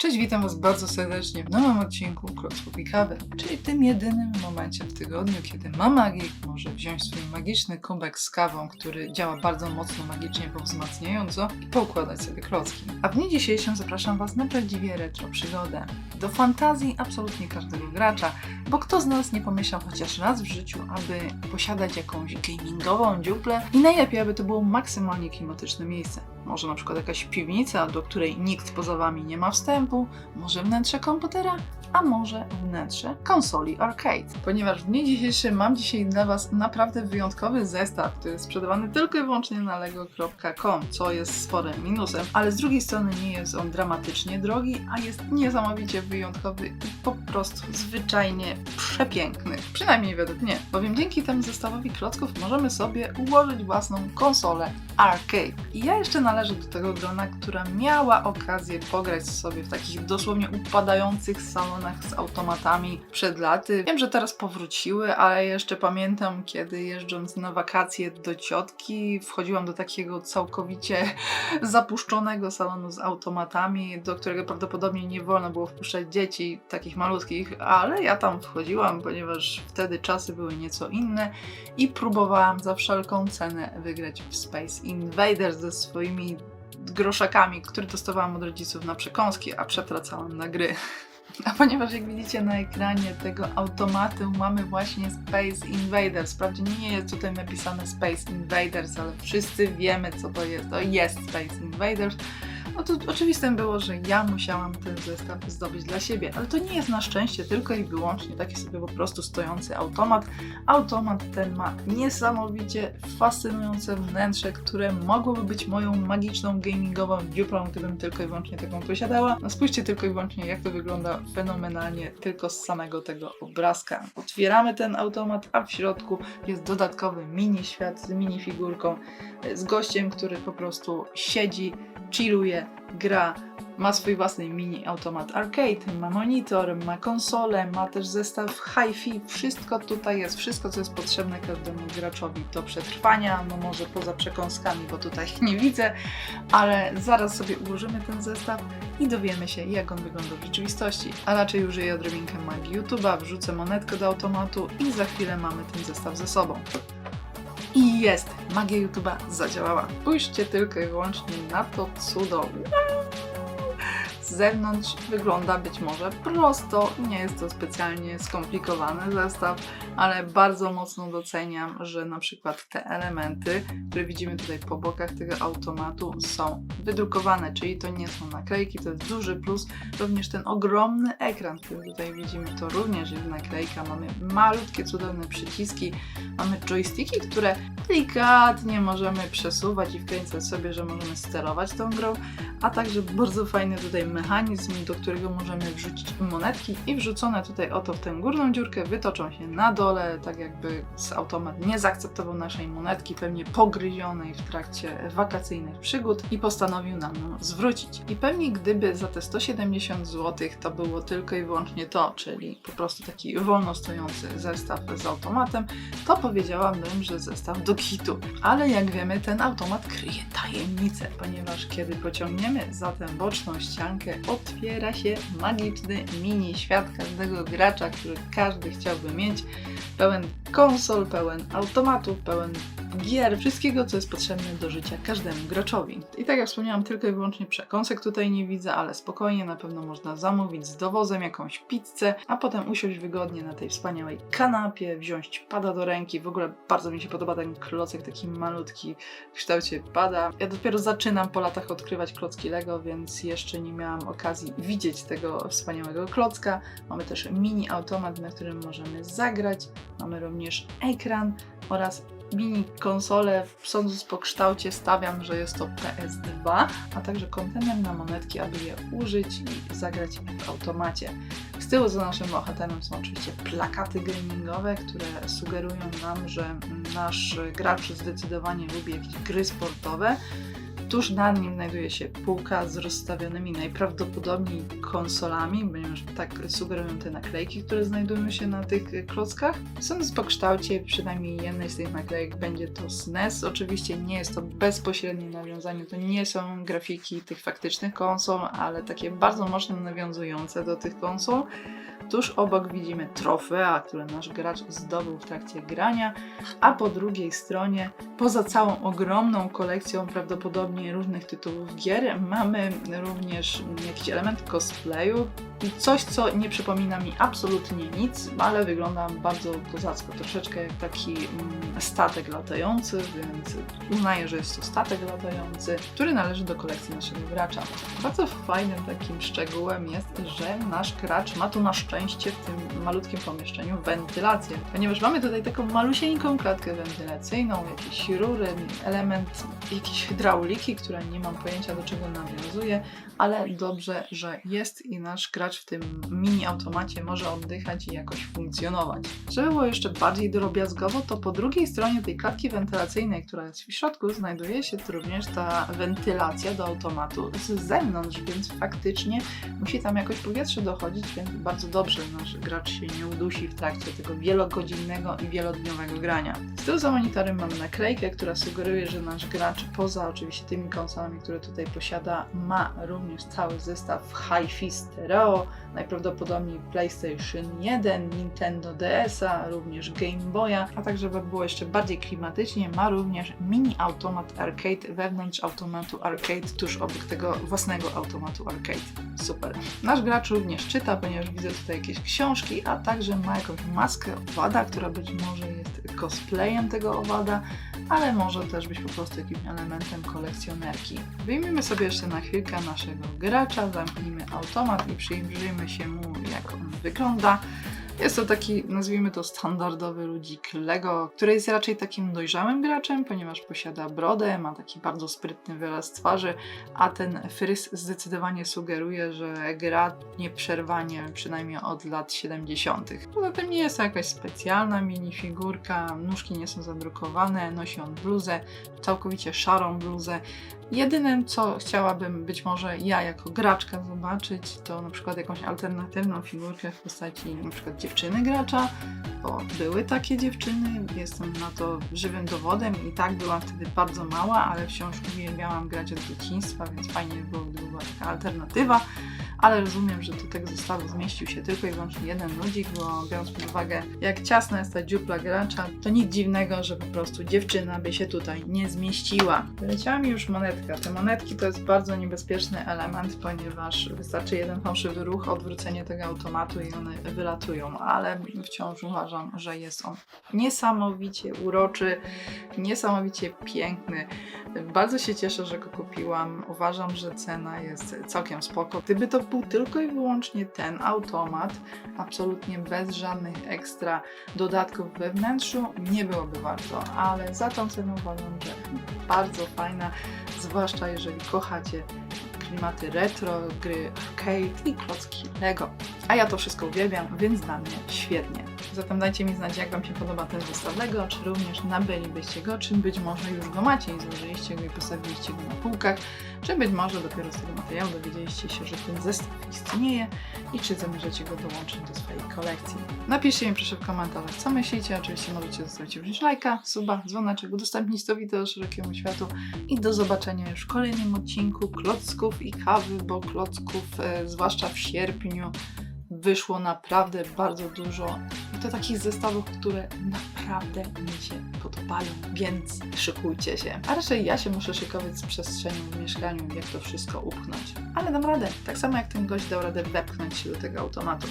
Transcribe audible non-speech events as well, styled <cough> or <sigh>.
Cześć, witam Was bardzo serdecznie w nowym odcinku Klocków i Kawy, czyli tym jedynym momencie w tygodniu, kiedy ma magik może wziąć swój magiczny kubek z kawą, który działa bardzo mocno magicznie, bo wzmacniająco i poukładać sobie klocki. A w dniu dzisiejszym zapraszam Was na prawdziwie retro przygodę. Do fantazji absolutnie każdego gracza, bo kto z nas nie pomyślał chociaż raz w życiu, aby posiadać jakąś gamingową dziuplę i najlepiej, aby to było maksymalnie klimatyczne miejsce. Może na przykład jakaś piwnica, do której nikt poza Wami nie ma wstępu, może wnętrze komputera, a może wnętrze konsoli arcade. Ponieważ w dniu dzisiejszym mam dzisiaj dla Was naprawdę wyjątkowy zestaw, który jest sprzedawany tylko i wyłącznie na lego.com, co jest sporym minusem, ale z drugiej strony nie jest on dramatycznie drogi, a jest niesamowicie wyjątkowy i po prostu zwyczajnie przepiękny. Przynajmniej według mnie, bowiem dzięki temu zestawowi klocków możemy sobie ułożyć własną konsolę arcade. I ja jeszcze należę do tego grona, która miała okazję pograć sobie w takich dosłownie upadających salonach z automatami przed laty. Wiem, że teraz powróciły, ale jeszcze pamiętam, kiedy jeżdżąc na wakacje do ciotki, wchodziłam do takiego całkowicie <laughs> zapuszczonego salonu z automatami, do którego prawdopodobnie nie wolno było wpuszczać dzieci takich malutkich, ale ja tam wchodziłam, ponieważ wtedy czasy były nieco inne i próbowałam za wszelką cenę wygrać w Space Invaders ze swoimi groszakami, które dostawałam od rodziców na przekąski, a przetracałam na gry. <laughs> A ponieważ jak widzicie na ekranie tego automatu mamy właśnie Space Invaders. Wprawdzie nie jest tutaj napisane Space Invaders, ale wszyscy wiemy co to jest. To jest Space Invaders. No to oczywistym było, że ja musiałam ten zestaw zdobyć dla siebie, ale to nie jest na szczęście tylko i wyłącznie taki sobie po prostu stojący automat. Automat ten ma niesamowicie fascynujące wnętrze, które mogłoby być moją magiczną gamingową dziuplą, gdybym tylko i wyłącznie taką posiadała. No spójrzcie tylko i wyłącznie jak to wygląda fenomenalnie tylko z samego tego obrazka. Otwieramy ten automat, a w środku jest dodatkowy mini świat z mini figurką, z gościem, który po prostu siedzi, chilluje, gra, ma swój własny mini automat arcade, ma monitor, ma konsolę, ma też zestaw hi-fi, wszystko tutaj jest, wszystko co jest potrzebne każdemu graczowi do przetrwania, no może poza przekąskami, bo tutaj ich <laughs> nie widzę, ale zaraz sobie ułożymy ten zestaw i dowiemy się jak on wygląda w rzeczywistości, a raczej użyję odrobinkę magii YouTube'a, wrzucę monetkę do automatu i za chwilę mamy ten zestaw ze sobą. I jest! Magia YouTube'a zadziałała. Spójrzcie tylko i wyłącznie na to cudo. Z zewnątrz wygląda być może prosto, nie jest to specjalnie skomplikowany zestaw, ale bardzo mocno doceniam, że na przykład te elementy, które widzimy tutaj po bokach tego automatu są wydrukowane, czyli to nie są naklejki, to jest duży plus. Również ten ogromny ekran, który tutaj widzimy, to również jest naklejka. Mamy malutkie, cudowne przyciski, mamy joysticki, które delikatnie możemy przesuwać i wkręcać sobie, że możemy sterować tą grą, a także bardzo fajny tutaj mechanizm, do którego możemy wrzucić monetki i wrzucone tutaj oto w tę górną dziurkę wytoczą się na dole, tak jakby z automat nie zaakceptował naszej monetki, pewnie pogryzionej w trakcie wakacyjnych przygód i postanowił nam ją zwrócić. I pewnie gdyby za te 170 zł to było tylko i wyłącznie to, czyli po prostu taki wolno stojący zestaw z automatem, to powiedziałabym, że zestaw do kitu. Ale jak wiemy, ten automat kryje tajemnicę, ponieważ kiedy pociągniemy za tę boczną ściankę, otwiera się magiczny mini świat każdego gracza, który każdy chciałby mieć. Pełen konsol, pełen automatów, pełen gier, wszystkiego, co jest potrzebne do życia każdemu graczowi. I tak jak wspomniałam, tylko i wyłącznie przekąsek tutaj nie widzę, ale spokojnie na pewno można zamówić z dowozem jakąś pizzę, a potem usiąść wygodnie na tej wspaniałej kanapie, wziąć pada do ręki. W ogóle bardzo mi się podoba ten klocek taki malutki w kształcie pada. Ja dopiero zaczynam po latach odkrywać klocki Lego, więc jeszcze nie miałam okazji widzieć tego wspaniałego klocka. Mamy też mini automat, na którym możemy zagrać. Mamy również ekran oraz mini konsolę, sądząc po kształcie stawiam, że jest to PS2, a także kontener na monetki, aby je użyć i zagrać w automacie. Z tyłu za naszym bohaterem są oczywiście plakaty gamingowe, które sugerują nam, że nasz gracz zdecydowanie lubi jakieś gry sportowe. Tuż nad nim znajduje się półka z rozstawionymi najprawdopodobniej konsolami, ponieważ tak sugerują te naklejki, które znajdują się na tych e, klockach. Sądząc po kształcie, przynajmniej jednej z tych naklejek będzie to SNES. Oczywiście nie jest to bezpośrednie nawiązanie, to nie są grafiki tych faktycznych konsol, ale takie bardzo mocno nawiązujące do tych konsol. Tuż obok widzimy trofea, które nasz gracz zdobył w trakcie grania, a po drugiej stronie, poza całą ogromną kolekcją prawdopodobnie różnych tytułów gier, mamy również jakiś element cosplayu coś, co nie przypomina mi absolutnie nic, ale wygląda bardzo kozacko, troszeczkę jak taki mm, statek latający, więc uznaję, że jest to statek latający, który należy do kolekcji naszego gracza. Bardzo fajnym takim szczegółem jest, że nasz gracz ma tu na szczęście w tym malutkim pomieszczeniu wentylację, ponieważ mamy tutaj taką malusieńką klatkę wentylacyjną, jakieś rury, element jakiejś hydrauliki, która nie mam pojęcia do czego nawiązuje, ale dobrze, że jest i nasz gracz w tym mini automacie może oddychać i jakoś funkcjonować. Żeby było jeszcze bardziej drobiazgowo, to po drugiej stronie tej klatki wentylacyjnej, która jest w środku, znajduje się również ta wentylacja do automatu z zewnątrz, więc faktycznie musi tam jakoś powietrze dochodzić, więc bardzo dobrze nasz gracz się nie udusi w trakcie tego wielogodzinnego i wielodniowego grania. Z tyłu za monitorem mamy naklejkę, która sugeruje, że nasz gracz poza oczywiście tymi konsolami, które tutaj posiada, ma również cały zestaw Hi-Fi Stereo, najprawdopodobniej PlayStation 1, Nintendo DS-a, również Game Boya, a tak żeby było jeszcze bardziej klimatycznie, ma również mini automat arcade wewnątrz automatu arcade, tuż obok tego własnego automatu arcade. Super. Nasz gracz również czyta, ponieważ widzę tutaj jakieś książki, a także ma jakąś maskę owada, która być może jest cosplayem tego owada, ale może też być po prostu jakimś elementem kolekcjonerki. Wyjmijmy sobie jeszcze na chwilkę naszego gracza, zamknijmy automat i przyjrzyjmy się mu, jak on wygląda. Jest to taki, nazwijmy to, standardowy ludzik Lego, który jest raczej takim dojrzałym graczem, ponieważ posiada brodę, ma taki bardzo sprytny wyraz twarzy, a ten fryz zdecydowanie sugeruje, że gra nieprzerwanie, przynajmniej od lat 70. Poza tym nie jest to jakaś specjalna minifigurka, nóżki nie są zadrukowane, nosi on bluzę, całkowicie szarą bluzę. Jedynym, co chciałabym być może ja jako graczka zobaczyć, to na przykład jakąś alternatywną figurkę w postaci na przykład dziewczyny gracza, bo były takie dziewczyny, jestem na to żywym dowodem i tak byłam wtedy bardzo mała, ale wciąż uwielbiałam grać od dzieciństwa, więc fajnie by było, gdyby była taka alternatywa, ale rozumiem, że do tego zestawu zmieścił się tylko i wyłącznie jeden ludzik, bo biorąc pod uwagę jak ciasna jest ta dziupla gracza, to nic dziwnego, że po prostu dziewczyna by się tutaj nie zmieściła. Wyleciała mi już monetka. Te monetki to jest bardzo niebezpieczny element, ponieważ wystarczy jeden fałszywy ruch, odwrócenie tego automatu i one wylatują, ale wciąż uważam, że jest on niesamowicie uroczy, niesamowicie piękny. Bardzo się cieszę, że go kupiłam. Uważam, że cena jest całkiem spoko. Gdyby to był tylko i wyłącznie ten automat, absolutnie bez żadnych ekstra dodatków we wnętrzu, nie byłoby warto, ale za tą cenę uważam, że bardzo fajna, zwłaszcza jeżeli kochacie klimaty retro, gry arcade i klocki Lego. A ja to wszystko uwielbiam, więc dla mnie świetnie. Zatem dajcie mi znać, jak Wam się podoba ten zestaw Lego, czy również nabylibyście go, czy być może już go macie i złożyliście go i postawiliście go na półkach, czy być może dopiero z tego materiału dowiedzieliście się, że ten zestaw istnieje i czy zamierzacie go dołączyć do swojej kolekcji. Napiszcie mi proszę w komentarzach, co myślicie. Oczywiście możecie zostawić również lajka, suba, dzwoneczek, udostępnić to wideo szerokiemu światu i do zobaczenia już w kolejnym odcinku klocków i kawy, bo klocków, e, zwłaszcza w sierpniu, wyszło naprawdę bardzo dużo. To takich zestawów, które naprawdę mi się podobają, więc szykujcie się. A raczej ja się muszę szykować z przestrzenią w mieszkaniu, jak to wszystko upchnąć. Ale dam radę. Tak samo jak ten gość dał radę wepchnąć się do tego automatu.